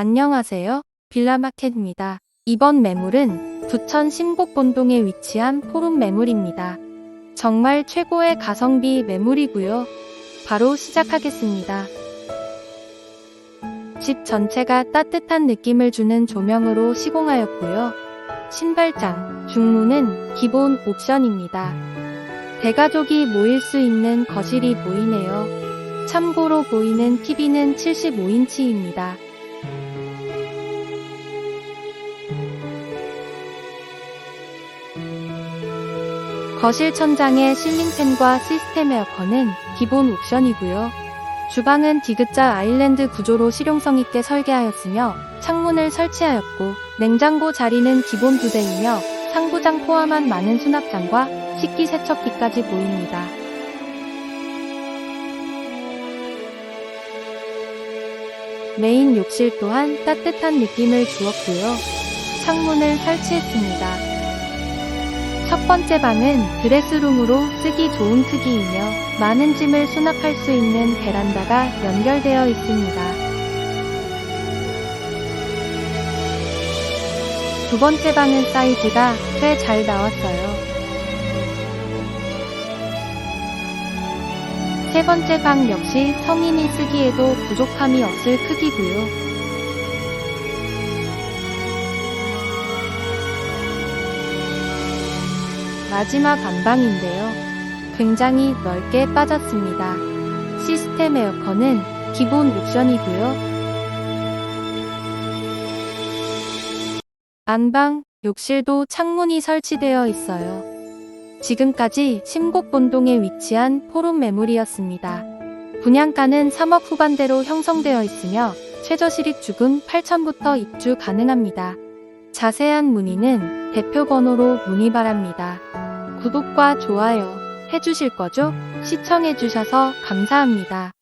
안녕하세요. 빌라마켓입니다. 이번 매물은 부천 신곡본동에 위치한 포rum 매물입니다. 정말 최고의 가성비 매물이고요. 바로 시작하겠습니다. 집 전체가 따뜻한 느낌을 주는 조명으로 시공하였고요. 신발장, 중문은 기본 옵션입니다. 대가족이 모일 수 있는 거실이 보이네요. 참고로 보이는 TV는 75인치입니다. 거실 천장에 실링팬과 시스템 에어컨은 기본 옵션이고요. 주방은 디귿자 아일랜드 구조로 실용성 있게 설계하였으며 창문을 설치하였고 냉장고 자리는 기본 두 대이며 상부장 포함한 많은 수납장과 식기 세척기까지 보입니다. 메인 욕실 또한 따뜻한 느낌을 주었고요. 창문을 설치했습니다. 첫 번째 방은 드레스룸으로 쓰기 좋은 크기이며 많은 짐을 수납할 수 있는 베란다가 연결되어 있습니다. 두 번째 방은 사이즈가 꽤 잘 나왔어요. 세 번째 방 역시 성인이 쓰기에도 부족함이 없을 크기고요. 마지막 안방인데요. 굉장히 넓게 빠졌습니다. 시스템 에어컨은 기본 옵션이고요. 안방, 욕실도 창문이 설치되어 있어요. 지금까지 심곡본동에 위치한 포rum 매물이었습니다. 분양가는 3억 후반대로 형성되어 있으며 최저 실입 주금 8천부터 입주 가능합니다. 자세한 문의는 대표 번호로 문의 바랍니다. 구독과 좋아요 해주실 거죠? 시청해주셔서 감사합니다.